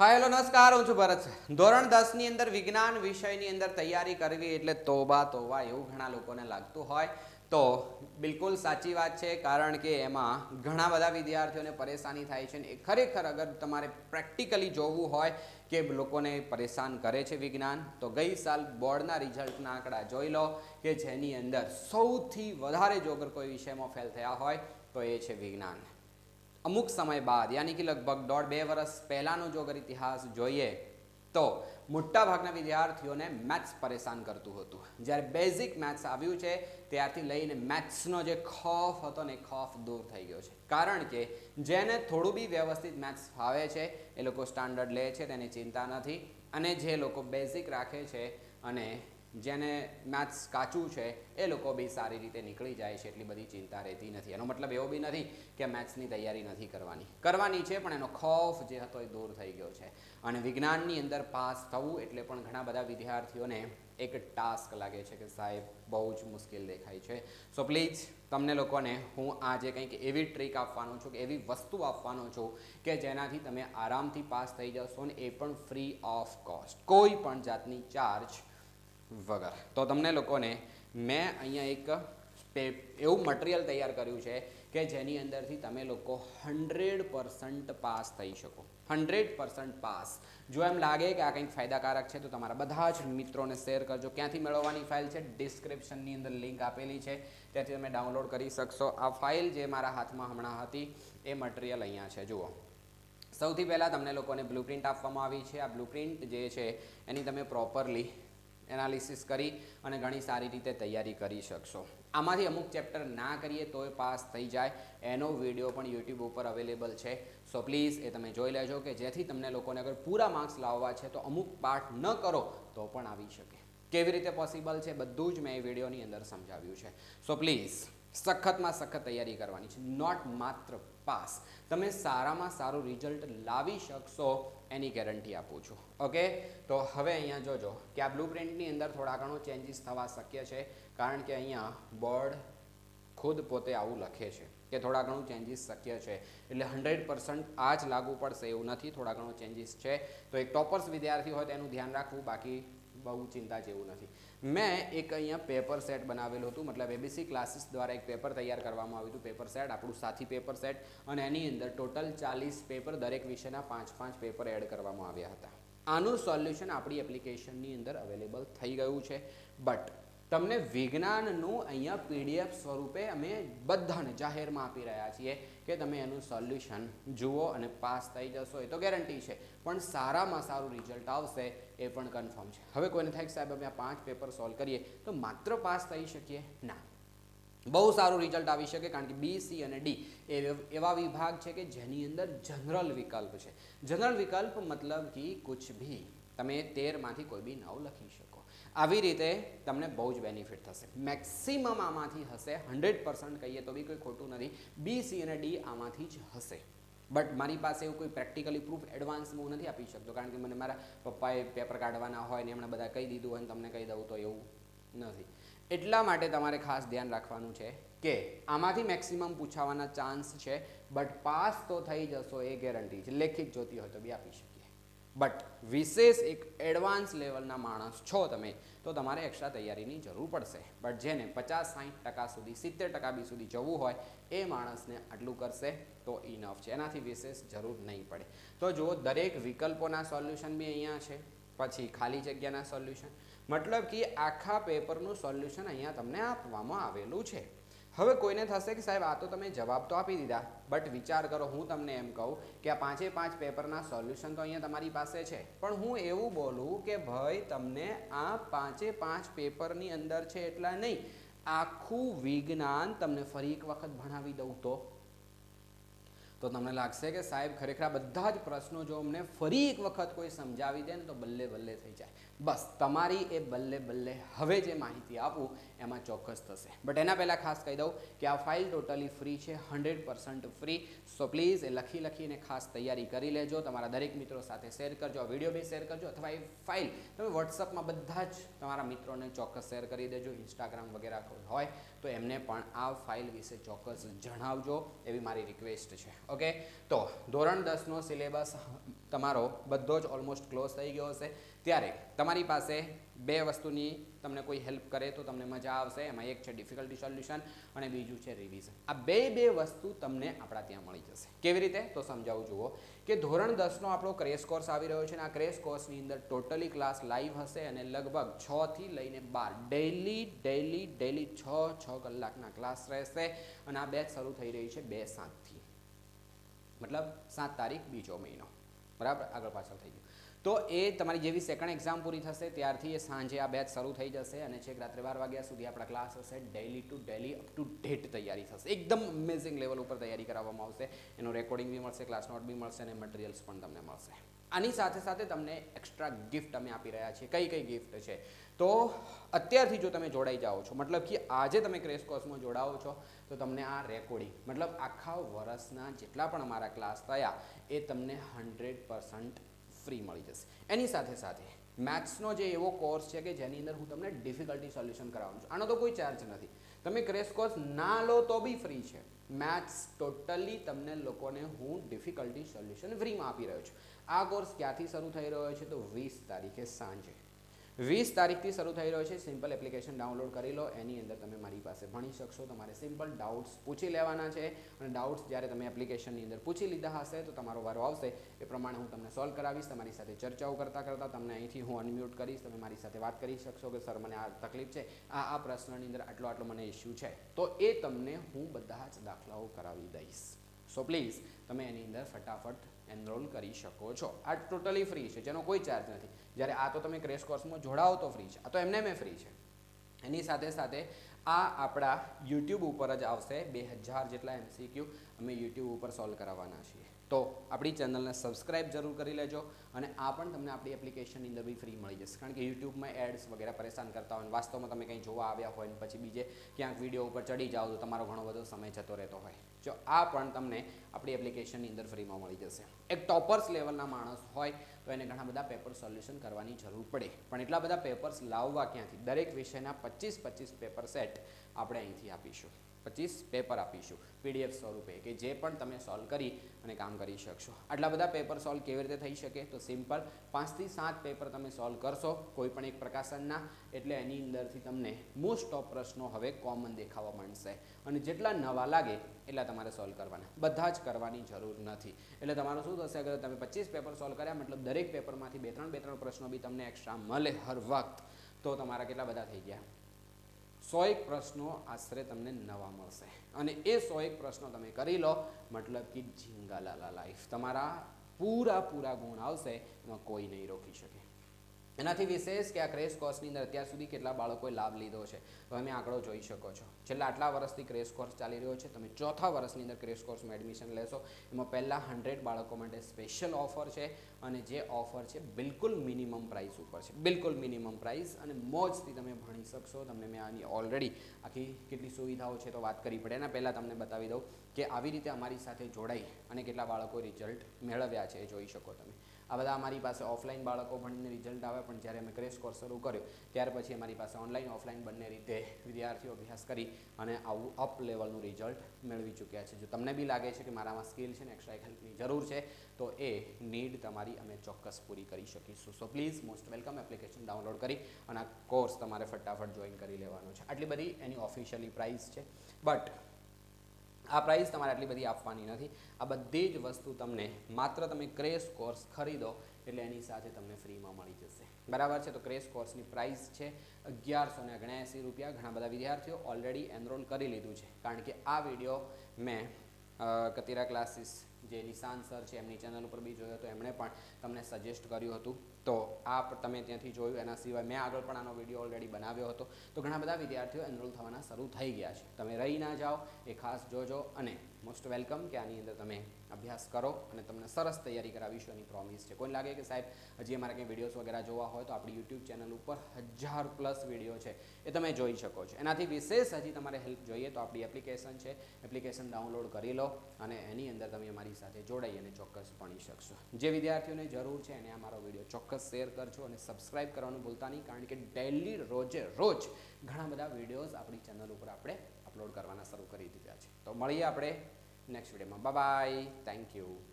હા હેલો, નમસ્કાર. હું છું ભરત ધોરણ દસની અંદર વિજ્ઞાન વિષયની અંદર તૈયારી કરવી એટલે તોબા તોબા એવું ઘણા લોકોને લાગતું હોય. તો બિલકુલ સાચી વાત છે, કારણ કે એમાં ઘણા બધા વિદ્યાર્થીઓને પરેશાની થાય છે ને એ ખરેખર અગર તમારે પ્રેક્ટિકલી જોવું હોય કે લોકોને પરેશાન કરે છે વિજ્ઞાન, તો ગઈ સાલ બોર્ડના રિઝલ્ટના આંકડા જોઈ લો કે જેની અંદર સૌથી વધારે જો અગર કોઈ વિષયમાં ફેલ થયા હોય તો એ છે વિજ્ઞાન. અમુક સમય બાદ, યાની કે લગભગ દોઢ બે વર્ષ પહેલાંનો જો અગર ઇતિહાસ જોઈએ, તો મોટાભાગના વિદ્યાર્થીઓને મેથ્સ પરેશાન કરતું હતું. જ્યારે બેઝિક મેથ્સ આવ્યું છે, ત્યારથી લઈને મેથ્સનો જે ખોફ હતો ને ખોફ દૂર થઈ ગયો છે. કારણ કે જેને થોડું બી વ્યવસ્થિત મેથ્સ ફાવે છે, એ લોકો સ્ટાન્ડર્ડ લે છે, તેની ચિંતા નથી. અને જે લોકો બેઝિક રાખે છે અને જેને મેથ્સ કાચું છે, એ લોકો બી સારી રીતે નીકળી જાય છે, એટલી બધી ચિંતા રહેતી નથી. એનો મતલબ એવો બી નથી કે મેથ્સની તૈયારી નથી કરવાની. કરવાની છે, પણ એનો ખોફ જે હતો એ દૂર થઈ ગયો છે. અને વિજ્ઞાનની અંદર પાસ થવું એટલે પણ ઘણા બધા વિદ્યાર્થીઓને એક ટાસ્ક લાગે છે કે સાહેબ, બહુ જ મુશ્કેલ દેખાય છે. સો પ્લીઝ તમને લોકોને હું આજે કંઈક એવી ટ્રીક આપવાનો છું, કે એવી વસ્તુ આપવાનો છું કે જેનાથી તમે આરામથી પાસ થઈ જશો ને એ પણ ફ્રી ઓફ કોસ્ટ કોઈ પણ જાતની ચાર્જ વગર. તો તમને લોકોને મેં અહીંયા એક એવું મટીરિયલ તૈયાર કર્યું છે કે જેની અંદરથી તમે લોકો હંડ્રેડ પર્સન્ટ પાસ થઈ શકો. Hundred percent pass. જો એમ લાગે કે આ કંઈક ફાયદાકારક છે, તો તમારા બધા જ મિત્રોને શેર કરજો. ક્યાંથી મેળવવાની ફાઇલ છે? ડિસ્ક્રિપ્શનની અંદર લિંક આપેલી છે. ત્યાંથી તમે ડાઉનલોડ કરી શકશો. આ ફાઇલ જે મારા હાથમાં હમણાં હતી, એ મટીરિયલ અહીંયા છે. જુઓ. સૌથી પહેલાં તમને લોકોને બ્લુપ્રિન્ટ આપવામાં આવી છે. આ બ્લુપ્રિન્ટ જે છે, એની તમે પ્રોપરલી એનાલિસિસ કરી અને ઘણી સારી રીતે તૈયારી કરી શકશો. આમાંથી અમુક ચેપ્ટર ના કરીએ તોય પાસ થઈ જાય. એનો વીડિયો પણ યુટ્યુબ ઉપર અવેલેબલ છે. સો પ્લીઝ એ તમે જોઈ લેજો કે જેથી તમને લોકોને અગર પૂરા માર્ક્સ લાવવા છે તો અમુક પાઠ ન કરો તો પણ આવી શકે. કેવી રીતે પોસિબલ છે બધું જ મેં એ વિડીયોની અંદર સમજાવ્યું છે. So please. સખતમાં સખત તૈયારી કરવાની છે. નોટ માત્ર પાસ. તમે સારામાં સારું રિઝલ્ટ લાવી શકશો, એની ગેરંટી આપું છું. ઓકે તો હવે અહીંયા જોજો કે આ બ્લુપ્રિન્ટની અંદર થોડા ઘણો ચેન્જીસ થવા શક્ય છે, કારણ કે અહીંયા બોર્ડ ખુદ પોતે આવું લખે છે કે થોડા ઘણું ચેન્જીસ શક્ય છે. એટલે હંડ્રેડ પર્સન્ટ આ જ લાગુ પડશે એવું નથી, થોડા ઘણું ચેન્જીસ છે. તો એક ટોપર્સ વિદ્યાર્થી હોય તેનું ધ્યાન રાખવું, બાકી બહુ ચિંતા જેવું નથી. મેં એક અહીંયા પેપર સેટ બનાવેલું હતું, મતલબ એબીસી ક્લાસીસ દ્વારા એક પેપર તૈયાર કરવામાં આવ્યું હતું પેપર સેટ આપણું સાથી પેપર સેટ અને એની અંદર ટોટલ ચાલીસ પેપર દરેક વિષયના પાંચ પાંચ પેપર એડ કરવામાં આવ્યા હતા. આનું સોલ્યુશન આપણી એપ્લિકેશનની અંદર અવેલેબલ થઈ ગયું છે બટ તમને વિજ્ઞાનનું અહીંયા પીડીએફ સ્વરૂપે અમે બધાને જાહેરમાં આપી રહ્યા છીએ કે તમે એનું સોલ્યુશન જુઓ અને પાસ થઈ જશો, એ તો ગેરંટી છે. પણ સારામાં સારું રિઝલ્ટ આવશે એ પણ કન્ફર્મ છે. હવે કોઈને થાય સાહેબ અમે આ પાંચ પેપર સોલ્વ કરીએ, તો માત્ર પાસ થઈ શકીએ? ના. બહુ સારું રિઝલ્ટ આવી શકે કારણ કે બી, સી અને ડી એ એવા વિભાગ છે કે જેની અંદર જનરલ વિકલ્પ છે. જનરલ વિકલ્પ મતલબ કે કુછ ભી. તમે તેરમાંથી કોઈ બી નવ લખી શકો. આવી રીતે તમને બહુ જ બેનિફિટ થશે. મેક્સિમમ આમાંથી હશે હંડ્રેડ પર્સન્ટ કહીએ તો બી કોઈ ખોટું નથી. બી સી અને ડી આમાંથી જ હશે. બટ મારી પાસે એવું કોઈ પ્રેક્ટિકલી પ્રૂફ એડવાન્સમાં હું નથી આપી શકતો, કારણ કે મને મારા પપ્પાએ પેપર કાઢવાના હોય ને એમણે બધા કહી દીધું હોય ને તમને કહી દઉં તો એવું નથી. એટલા માટે તમારે ખાસ ધ્યાન રાખવાનું છે કે આમાંથી મેક્સિમમ પૂછાવાના ચાન્સ છે બટ પાસ તો થઈ જશો એ ગેરંટી છે. લેખિત જોતી હોય તો બી આપી શકીએ. બટ વિશેષ એક એડવાન્સ લેવલના માણસ છો તમે, તો તમારે એક્સ્ટ્રા તૈયારીની જરૂર પડશે. બટ જેને પચાસ સાઠ ટકા સુધી, સિત્તેર ટકા બી સુધી જવું હોય, એ માણસને આટલું કરશે તો ઇનફ છે. એનાથી વિશેષ જરૂર નહીં પડે. તો જુઓ, દરેક વિકલ્પોના સોલ્યુશન બી અહીંયા છે. પછી ખાલી જગ્યાના સોલ્યુશન મતલબ કે આખા પેપરનું સોલ્યુશન અહીંયા તમને આપવામાં આવેલું છે. હવે કોઈને થશે કે સાહેબ, આ તો તમે જવાબ તો આપી દીધા બટ વિચાર કરો, હું તમને એમ કહું કે આ પાંચે પાંચ પેપરના સોલ્યુશન તો અહીંયા તમારી પાસે છે. પણ હું એવું બોલું કે ભાઈ, તમને આ પાંચે પાંચ પેપરની અંદર છે એટલા નહીં. આખું વિજ્ઞાન તમને ફરી એક વખત ભણાવી દઉં તો. તો તમને લાગશે કે સાહેબ, ખરેખર બધા જ પ્રશ્નો જો અમને ફરી એક વખત કોઈ સમજાવી દે ને તો બલ્લે બલ્લે થઈ જાય. બસ, તમારી એ બલ્લે બલ્લે હવે જે માહિતી આપું, એમાં ચોક્કસ થશે. બટ એના પહેલાં ખાસ કહી દઉં કે આ ફાઇલ ટોટલી ફ્રી છે hundred percent free so please એ લખી લખીને ખાસ તૈયારી કરી લેજો. તમારા દરેક મિત્રો સાથે શેર કરજો, આ વીડિયો બી શેર કરજો અથવા એ ફાઇલ તમે વોટ્સઅપમાં બધા જ તમારા મિત્રોને ચોક્કસ શેર કરી દેજો ઇન્સ્ટાગ્રામ વગેરે કોઈ હોય તો એમને પણ આ ફાઇલ વિશે ચોક્કસ જણાવજો. એવી મારી રિક્વેસ્ટ છે. ઓકે? તો ધોરણ દસનો સિલેબસ તમારો બધો જ ઓલમોસ્ટ ક્લોઝ થઈ ગયો હશે. ત્યારે તમારી પાસે બે વસ્તુની તમને કોઈ હેલ્પ કરે તો તમને મજા આવશે. એમાં એક છે ડિફિકલ્ટી સોલ્યુશન અને બીજું છે રિવિઝન આ બે બે વસ્તુ તમને આપણા ત્યાં મળી જશે. કેવી રીતે? તો સમજાવું, જુઓ. કે ધોરણ દસનો આપણો ક્રેશ કોર્સ આવી રહ્યો છે અને આ ક્રેશ કોર્સની અંદર ટોટલી ક્લાસ લાઈવ હશે અને લગભગ છ થી લઈને બાર ડેઈલી ડેઈલી ડેઈલી છ છ કલાકના ક્લાસ રહેશે અને આ બેચ શરૂ થઈ રહી છે બે સાતથી. મતલબ સાત તારીખ બીજો મહિનો. બરાબર? આગળ પાછળ થઈ ગયું. તો એ તમારી જેવી સેકન્ડ એક્ઝામ પૂરી થશે, ત્યારથી એ સાંજે આ બેચ શરૂ થઈ જશે અને છેક રાત્રે બાર વાગ્યા સુધી આપણા ક્લાસ હશે daily to daily up to date તૈયારી થશે. એકદમ અમેઝિંગ લેવલ ઉપર તૈયારી કરાવવામાં આવશે. એનું રેકોર્ડિંગ બી મળશે ક્લાસ નોટ બી મળશે અને મટીરિયલ્સ પણ તમને મળશે. આની સાથે સાથે તમને એક્સ્ટ્રા ગિફ્ટ અમે આપી રહ્યા છીએ. કઈ કઈ ગિફ્ટ છે? તો અત્યારથી જો તમે જોડાઈ જાઓ છો, મતલબ કે આજે તમે ક્રેશ કોર્સમાં જોડાઓ છો, તો તમને આ રેકોર્ડિંગ મતલબ આખા વર્ષના જેટલા પણ અમારા ક્લાસ થયા, એ તમને હંડ્રેડ પર્સન્ટ ફ્રી મળી જશે. એની સાથે સાથે મેથ્સનો જે એવો કોર્સ છે કે જેની અંદર હું તમને ડિફિકલ્ટી સોલ્યુશન કરાવું છું. આનો તો કોઈ ચાર્જ નથી. તમે ક્રેશ કોર્સ ના લો તો બી ફ્રી છે. મેથ્સ ટોટલી તમને લોકોને હું ડિફિકલ્ટી સોલ્યુશન ફ્રીમાં આપી રહ્યો છું. આ કોર્સ ક્યાંથી શરૂ થઈ રહ્યો છે તો વીસ તારીખે સાંજે. વીસ તારીખથી શરૂ થઈ રહ્યો છે. સિમ્પલ એપ્લિકેશન ડાઉનલોડ કરી લો. એની અંદર તમે મારી પાસે ભણી શકશો. તમારે સિમ્પલ ડાઉટ્સ પૂછી લેવાના છે. અને ડાઉટ્સ જ્યારે તમે એપ્લિકેશનની અંદર પૂછી લીધા હશે, તો તમારો વારો આવશે. એ પ્રમાણે હું તમને સોલ્વ કરાવીશ. તમારી સાથે ચર્ચાઓ કરતાં કરતાં તમને અહીંથી હું અનમ્યુટ કરીશ. તમે મારી સાથે વાત કરી શકશો કે, સર, મને આ તકલીફ છે. આ આ પ્રશ્નની અંદર આટલો આટલો મને ઇસ્યુ છે. તો એ તમને હું બધા જ દાખલાઓ કરાવી દઈશ. સો પ્લીઝ તમે એની અંદર ફટાફટ એનરોલ કરી શકો છો. આ ટોટલી ફ્રી છે, જેનો કોઈ ચાર્જ નથી. જ્યારે આ તો તમે ક્રેશ કોર્સમાં જોડાઓ તો ફ્રી છે. આ તો એમને મેં ફ્રી છે. એની સાથે સાથે આ આપણા યુટ્યુબ ઉપર જ આવશે બે હજાર જેટલા એમસીક્યુ અમે યુટ્યુબ ઉપર સોલ્વ કરાવવાના છીએ. તો આપણી ચેનલને સબસ્ક્રાઇબ જરૂર કરી લેજો અને આ પણ તમને આપણી એપ્લિકેશનની અંદર બી ફ્રી મળી જશે. કારણ કે યુટ્યુબમાં એડ્સ વગેરે પરેશાન કરતા હોય વાસ્તવમાં તમે કંઈ જોવા આવ્યા હોય ને પછી બીજે ક્યાંક વીડિયો ઉપર ચડી જાઓ તો તમારો ઘણો બધો સમય જતો રહેતો હોય. જો આ પણ તમને આપણી એપ્લિકેશનની અંદર ફ્રીમાં મળી જશે. એક ટોપર્સ લેવલના માણસ હોય તો એને ઘણા બધા પેપર સોલ્યુશન કરવાની જરૂર પડે. પણ એટલા બધા પેપર્સ લાવવા ક્યાંથી? દરેક વિષયના પચીસ પચીસ પેપર સેટ આપણે અહીંથી આપીશું. પચીસ પેપર આપીશું પીડીએફ સ્વરૂપે, કે જે પણ તમે સોલ્વ કરી અને કામ કરી શકશો. આટલા બધા પેપર સોલ્વ કેવી રીતે થઈ શકે? તો સિમ્પલ પાંચથી સાત પેપર તમે સોલ્વ કરશો, કોઈ પણ એક પ્રકાશનના, એટલે એની અંદરથી તમને મોસ્ટ ઓફ પ્રશ્નો હવે કોમન દેખાવા માંડશે. અને જેટલા નવા લાગે, એટલા તમારે સોલ્વ કરવાના. બધા જ કરવાની જરૂર નથી. એટલે તમારું શું થશે, અગર તમે પચીસ પેપર સોલ્વ કર્યા, મતલબ દરેક પેપરમાંથી બે, ત્રણ બે, ત્રણ પ્રશ્નો બી તમને એક્સ્ટ્રા મળે હર વખત, તો તમારા કેટલા બધા થઈ ગયા? સો એક પ્રશ્નો આશરે તમને નવા મળશે. અને એ સો એક પ્રશ્નો તમે કરી લો, મતલબ કે ઝીંગાલાલા લાઈફ તમારા પૂરા પૂરા ગુણ આવશે, એમાં કોઈ નહીં રોકી શકે. એનાથી વિશેષ કે આ ક્રેશ કોર્સની અંદર અત્યાર સુધી કેટલા બાળકોએ લાભ લીધો છે? તમે આંકડો જોઈ શકો છો. છેલ્લા આટલા વર્ષથી ક્રેશ કોર્સ ચાલી રહ્યો છે. તમે ચોથા વર્ષની અંદર ક્રેશ કોર્સમાં એડમિશન લેશો. એમાં પહેલાં હંડ્રેડ બાળકો માટે સ્પેશિયલ ઓફર છે અને જે ઓફર છે બિલકુલ મિનિમમ પ્રાઇસ ઉપર છે. બિલકુલ મિનિમમ પ્રાઇસ અને મોજથી તમે ભણી શકશો. તમને મેં આની ઓલરેડી આખી કેટલી સુવિધાઓ છે તો વાત કરી. પડે એના પહેલાં તમને બતાવી દઉં કે આવી રીતે અમારી સાથે જોડાઈ અને કેટલા બાળકો રિઝલ્ટ મેળવ્યા છે એ જોઈ શકો તમે. આ બધા અમારી પાસે ઓફલાઈન બાળકો ભણીને રિઝલ્ટ આવે, પણ જ્યારે અમે ક્રેશ કોર્સ શરૂ કર્યો, ત્યાર પછી અમારી પાસે ઓનલાઈન ઓફલાઈન બંને રીતે વિદ્યાર્થીઓ અભ્યાસ કરી અને આવું અપ લેવલનું રિઝલ્ટ મેળવી ચૂક્યા છે. જો તમને બી લાગે છે કે મારામાં સ્કિલ છે ને એક્સ્ટ્રા હેલ્પની જરૂર છે, તો એ નીડ તમારી અમે ચોક્કસ પૂરી કરી શકીશું. So please most welcome application download કરી અને આ કોર્સ તમારે ફટાફટ જોઈન કરી લેવાનો છે. આટલી બધી એની ઓફિશિયલી પ્રાઇસ છે. બટ આ પ્રાઇસ તમારે આટલી બધી આપવાની નથી. આ બધી જ વસ્તુ તમને માત્ર તમે ક્રેશ કોર્સ ખરીદો એટલે એની સાથે તમને ફ્રીમાં મળી જશે. બરાબર છે? તો ક્રેશ કોર્સની પ્રાઇસ છે અગિયારસો ને ઓગણએંસી રૂપિયા. ઘણા બધા વિદ્યાર્થીઓ ઓલરેડી એનરોલ કરી લીધું છે. કારણ કે આ વીડિયો મેં કતિરા ક્લાસીસ જે નિશાન સર છે, એમની ચેનલ ઉપર બી જોયો તો એમણે પણ તમને સજેસ્ટ કર્યું હતું. તો આ તમે ત્યાંથી જોયું, એના સિવાય મેં આગળ પણ આનો વીડિયો ઓલરેડી બનાવ્યો હતો. તો ઘણા બધા વિદ્યાર્થીઓ એનરોલ થવાના શરૂ થઈ ગયા છે. તમે રહી ના જાઓ, એ ખાસ જોજો અને મોસ્ટ વેલકમ કે આની અંદર તમે અભ્યાસ કરો અને તમને સરસ તૈયારી કરાવીશું, એની પ્રોમિસ છે. કોઈ લાગે કે સાહેબ, હજી અમારે કંઈ વિડીયોઝ વગેરે જોવા હોય તો આપણી યુટ્યુબ ચેનલ ઉપર હજાર પ્લસ વીડિયો છે, એ તમે જોઈ શકો છો. એનાથી વિશેષ હજી તમારે હેલ્પ જોઈએ તો આપણી એપ્લિકેશન છે. એપ્લિકેશન ડાઉનલોડ કરી લો અને એની અંદર તમે અમારી સાથે જોડાઈ અને ચોક્કસ ભણી શકશો. જે વિદ્યાર્થીઓને જરૂર છે એને આ મારો વીડિયો ચોક્કસ શેર કરજો અને સબસ્ક્રાઈબ કરવાનું ભૂલતા નહીં, કારણ કે ડેલી રોજે રોજ ઘણા બધા વિડીયોઝ આપણી ચેનલ ઉપર આપણે અપલોડ કરવાના શરૂ કરી દીધા છે. તો મળીએ આપણે નેક્સ્ટ વિડીયોમાં. Bye thank you